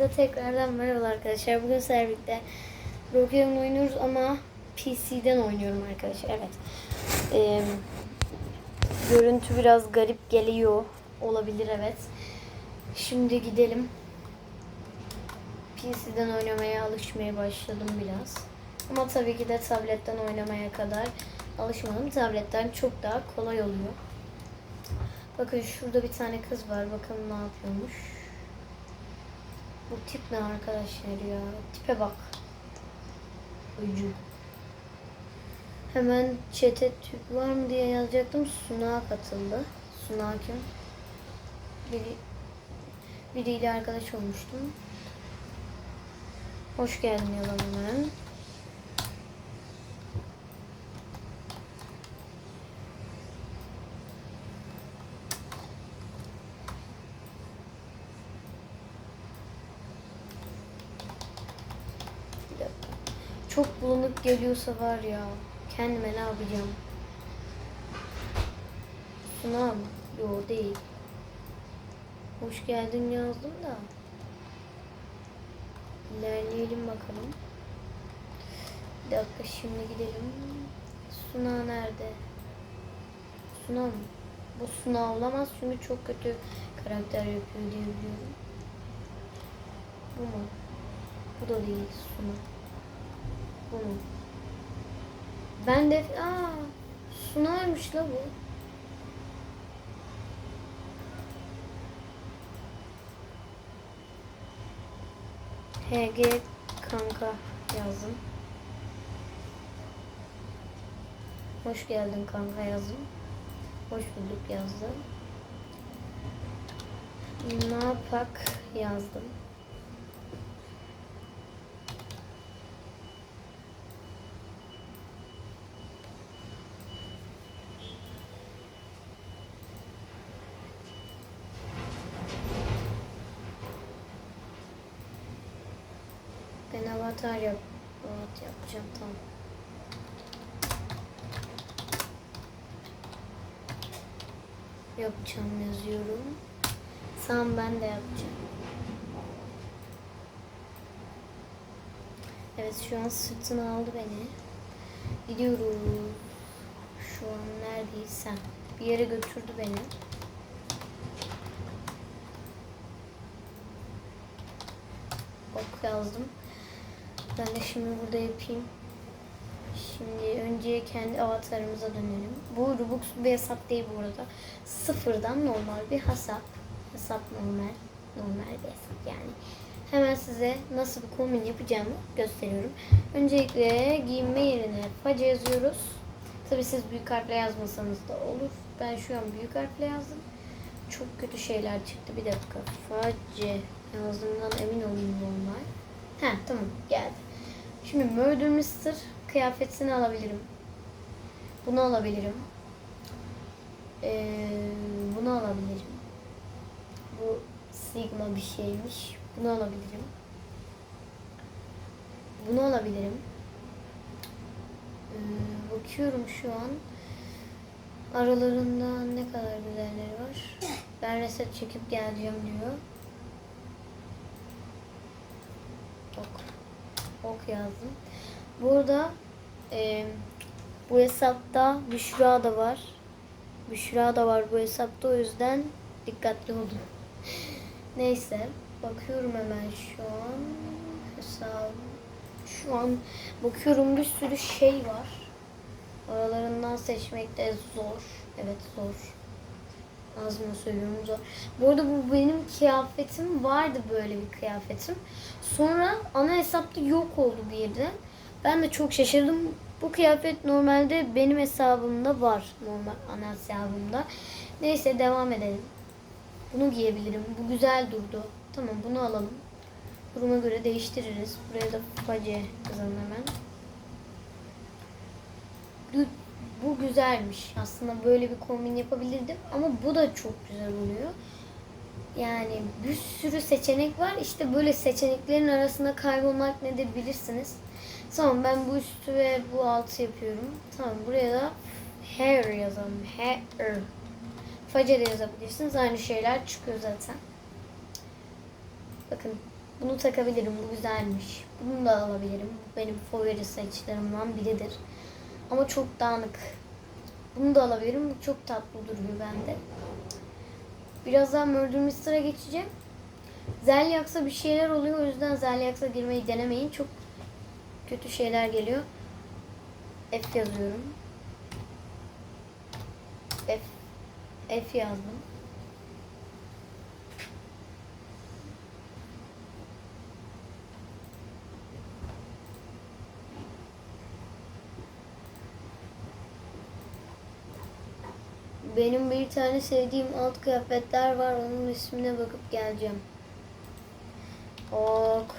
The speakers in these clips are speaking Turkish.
Hepinize tekrardan merhaba arkadaşlar. Bugün sizlerle birlikte Brokeon oynuyoruz ama PC'den oynuyorum arkadaşlar. Evet. Ee, görüntü biraz garip geliyor. Olabilir evet. Şimdi gidelim. PC'den oynamaya alışmaya başladım biraz. Ama tabii ki de tabletten oynamaya kadar alışmadım. Tabletten çok daha kolay oluyor. Bakın şurada bir tane kız var. Bakalım ne yapıyormuş. Bu tip ne arkadaşlar ya? Tipe bak. Ucu. Hemen çete Türk var mı diye yazacaktım. Suna katıldı. Suna kim? Biri, biriyle arkadaş olmuştum. Hoş geldin yalan hemen. Bir dakika. Çok bulanık geliyorsa var ya. Kendime ne yapacağım? Suna mı? Yo değil. Hoş geldin yazdım da. İlerleyelim bakalım. Bir dakika şimdi gidelim. Suna nerede? Suna mı? Bu Suna olamaz çünkü çok kötü karakter yapıyor diye biliyorum. Bu mu? Bu da değil Suna. Mu? Ben de... Aa, Suna'ymış la bu. HG kanka yazdım. Hoş geldin kanka yazdım. Hoş bulduk yazdım. Ne yapak yazdım. Ben avatar yap evet, yapacağım tamam. Yapacağım yazıyorum. Tamam ben de yapacağım. Evet şu an sırtına aldı beni. Gidiyoruz. Şu an neredeysen. Bir yere götürdü beni. Ok yazdım. Ben de şimdi burada yapayım. Şimdi önce kendi avatarımıza dönelim. Bu Robux bir hesap değil bu arada. Sıfırdan normal bir hesap. Hesap normal. Normal bir hesap yani. Hemen size nasıl bir kombin yapacağımı gösteriyorum. Öncelikle giyinme yerine face yazıyoruz. Tabi siz büyük harfle yazmasanız da olur. Ben şu an büyük harfle yazdım. Çok kötü şeyler çıktı. Bir dakika. Face yazdığımdan emin olayım normal. Ha tamam geldi. Şimdi Murder kıyafetini alabilirim. Bunu alabilirim. Ee, bunu alabilirim. Bu Sigma bir şeymiş. Bunu alabilirim. Bunu alabilirim. Ee, bakıyorum şu an. Aralarında ne kadar güzelleri var. Ben reset çekip geleceğim diyor. Ok. Ok yazdım. Burada e, bu hesapta Büşra da var. Büşra da var bu hesapta o yüzden dikkatli olun. Neyse bakıyorum hemen şu an hesap şu an bakıyorum bir sürü şey var. Aralarından seçmek de zor. Evet zor. Ağzıma söylüyorum zor. Bu arada bu benim kıyafetim vardı böyle bir kıyafetim. Sonra ana hesapta yok oldu birden. Ben de çok şaşırdım. Bu kıyafet normalde benim hesabımda var. Normal ana hesabımda. Neyse devam edelim. Bunu giyebilirim. Bu güzel durdu. Tamam bunu alalım. Duruma göre değiştiririz. Buraya da face yazalım hemen. Bu- güzelmiş. Aslında böyle bir kombin yapabilirdim. Ama bu da çok güzel oluyor. Yani bir sürü seçenek var. İşte böyle seçeneklerin arasında kaybolmak nedir bilirsiniz. Tamam ben bu üstü ve bu altı yapıyorum. Tamam buraya da hair yazalım. Hair. Face de yazabilirsiniz. Aynı şeyler çıkıyor zaten. Bakın Bunu takabilirim. Bu güzelmiş. Bunu da alabilirim. Bu benim favori saçlarımdan biridir. Ama çok dağınık. Bunu da alabilirim. Bu çok tatlı duruyor bende. Birazdan Murder Mystery'a geçeceğim. Zelyax'a bir şeyler oluyor. O yüzden Zelyax'a girmeyi denemeyin. Çok kötü şeyler geliyor. F yazıyorum. F. F yazdım. Benim bir tane sevdiğim alt kıyafetler var. Onun ismine bakıp geleceğim. Ok.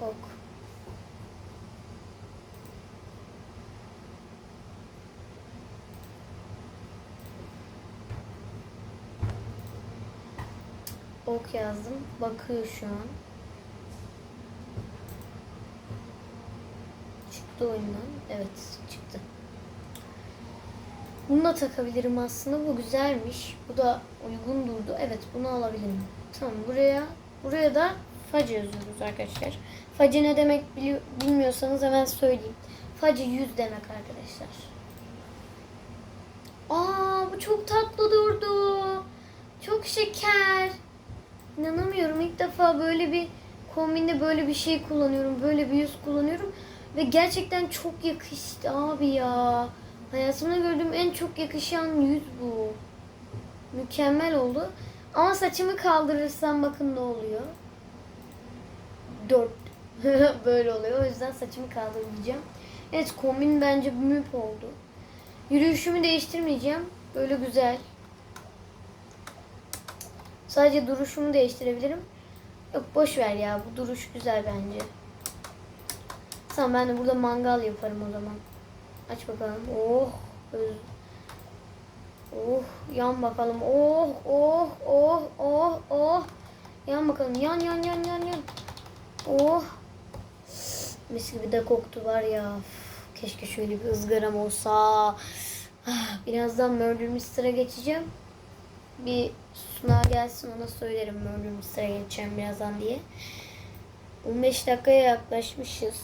Ok. Ok yazdım. Bakıyor şu an. Çıktı oyundan. Evet çıktı. Bunu da takabilirim aslında. Bu güzelmiş. Bu da uygun durdu. Evet bunu alabilirim. Tamam buraya buraya da facı yazıyoruz arkadaşlar. Facı ne demek bilmiyorsanız hemen söyleyeyim. Facı 100 demek arkadaşlar. Aa bu çok tatlı durdu. Çok şeker. İnanamıyorum ilk defa böyle bir kombinde böyle bir şey kullanıyorum. Böyle bir yüz kullanıyorum. Ve gerçekten çok yakıştı abi ya. Hayatımda gördüğüm en çok yakışan yüz bu. Mükemmel oldu. Ama saçımı kaldırırsam bakın ne oluyor. Dört. Böyle oluyor. O yüzden saçımı kaldırmayacağım. Evet kombin bence müp oldu. Yürüyüşümü değiştirmeyeceğim. Böyle güzel. Sadece duruşumu değiştirebilirim. Yok boş ver ya. Bu duruş güzel bence. Tamam ben de burada mangal yaparım o zaman. Aç bakalım. Oh. öz- Oh. Yan bakalım. Oh. Oh. Oh. Oh. Oh. Yan bakalım. Yan yan yan yan yan. Oh. Mis gibi de koktu var ya. Keşke şöyle bir ızgaram olsa. Ah, Birazdan Murder Mystery'a geçeceğim. Bir Suna gelsin ona söylerim Murder Mystery'a geçeceğim birazdan diye. 15 dakikaya yaklaşmışız.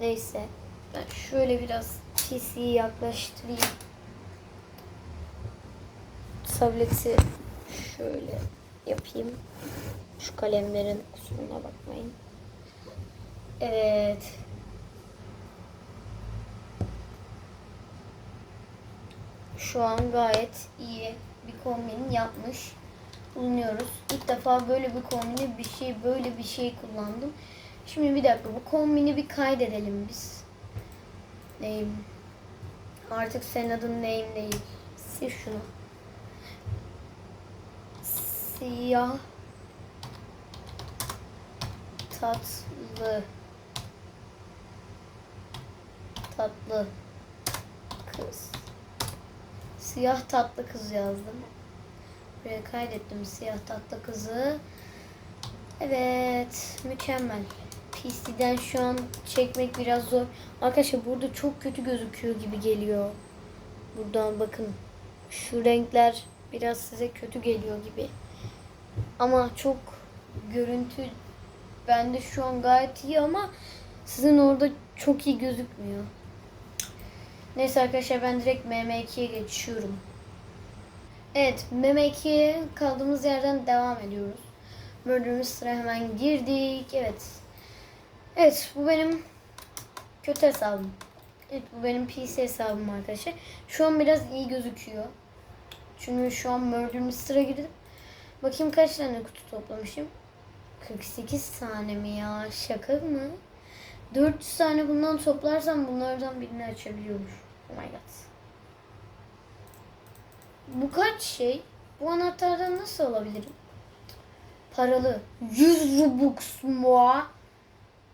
Neyse. Ben şöyle biraz PC'yi yaklaştırayım. Tableti şöyle yapayım. Şu kalemlerin kusuruna bakmayın. Evet. Şu an gayet iyi bir kombin yapmış bulunuyoruz. İlk defa böyle bir kombini bir şey böyle bir şey kullandım. Şimdi bir dakika bu kombini bir kaydedelim biz. Neyim? Artık senin adın neyim değil. Sil şunu. Siyah tatlı tatlı kız. Siyah tatlı kız yazdım. Buraya kaydettim siyah tatlı kızı. Evet, mükemmel. PC'den şu an çekmek biraz zor. Arkadaşlar burada çok kötü gözüküyor gibi geliyor. Buradan bakın. Şu renkler biraz size kötü geliyor gibi. Ama çok görüntü bende şu an gayet iyi ama sizin orada çok iyi gözükmüyor. Neyse arkadaşlar ben direkt MM2'ye geçiyorum. Evet MM2'ye kaldığımız yerden devam ediyoruz. Murder Mystery'e hemen girdik. Evet. Evet bu benim kötü hesabım. Evet bu benim PC hesabım arkadaşlar. Şu an biraz iyi gözüküyor. Çünkü şu an Murder Mystery'e girdim. Bakayım kaç tane kutu toplamışım. 48 tane mi ya? Şaka mı? 400 tane bundan toplarsam bunlardan birini açabiliyormuş. Oh my god. Bu kaç şey? Bu anahtardan nasıl alabilirim? Paralı. 100 Robux mu?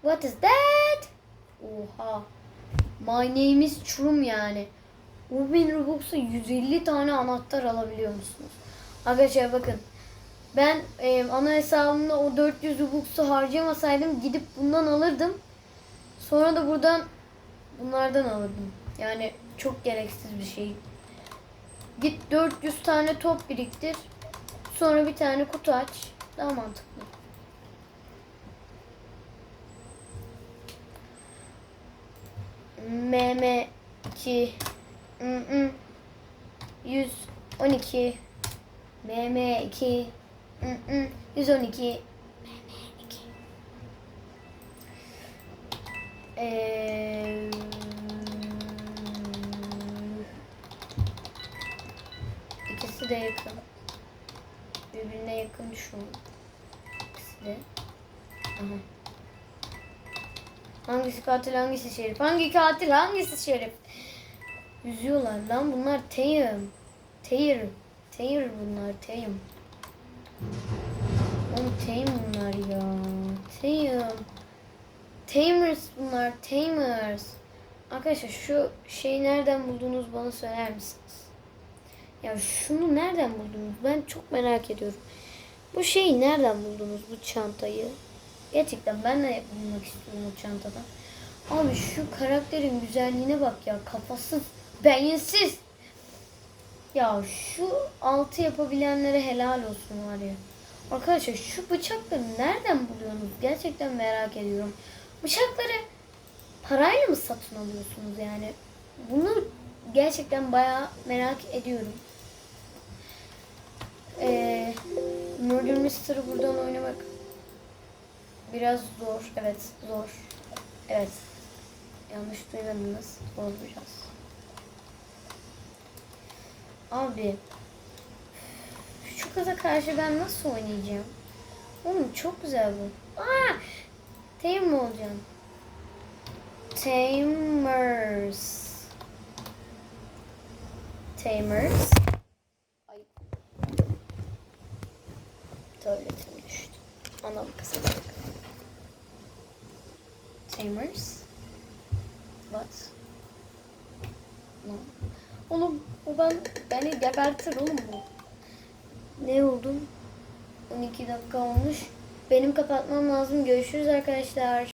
What is that? Oha. My name is Churum yani. Bin Robux'a 150 tane anahtar alabiliyor musunuz? Arkadaşlar bakın. Ben e, ana hesabımda o 400 Robux'u harcamasaydım gidip bundan alırdım. Sonra da buradan bunlardan alırdım. Yani çok gereksiz bir şey. Git 400 tane top biriktir. Sonra bir tane kutu aç. Daha mantıklı. MM 2 mm 112 MM 2 mm 112 Eee İkisi de yakın. Birbirine yakın şu. İkisi de. Aha. Hangisi katil hangisi şerif? Hangi katil hangisi şerif? Yüzüyorlar lan bunlar teyim. Teyir. Teyir bunlar teyim. Oğlum teyim bunlar ya. Teyim. Tamers bunlar. Tamers. Arkadaşlar şu şeyi nereden buldunuz bana söyler misiniz? Ya şunu nereden buldunuz? Ben çok merak ediyorum. Bu şeyi nereden buldunuz bu çantayı? Gerçekten ben de bulmak istiyorum o çantadan. Abi şu karakterin güzelliğine bak ya. Kafası beyinsiz. Ya şu altı yapabilenlere helal olsun var ya. Arkadaşlar şu bıçakları nereden buluyorsunuz? Gerçekten merak ediyorum. Bıçakları parayla mı satın alıyorsunuz yani? Bunu gerçekten bayağı merak ediyorum. Ee, Murder Mystery buradan oynamak biraz zor. Evet zor. Evet. Yanlış duymadınız. Zor biraz. Abi şu kıza karşı ben nasıl oynayacağım? Oğlum çok güzel bu. Aa! Tame mi olacaksın? Tamers. Tamers. Ay. Tuvaletim düştü. Anam kızacak. Tamers. What? No. Oğlum o ben beni gebertir oğlum bu. Ne oldum? 12 dakika olmuş. Benim kapatmam lazım. Görüşürüz arkadaşlar.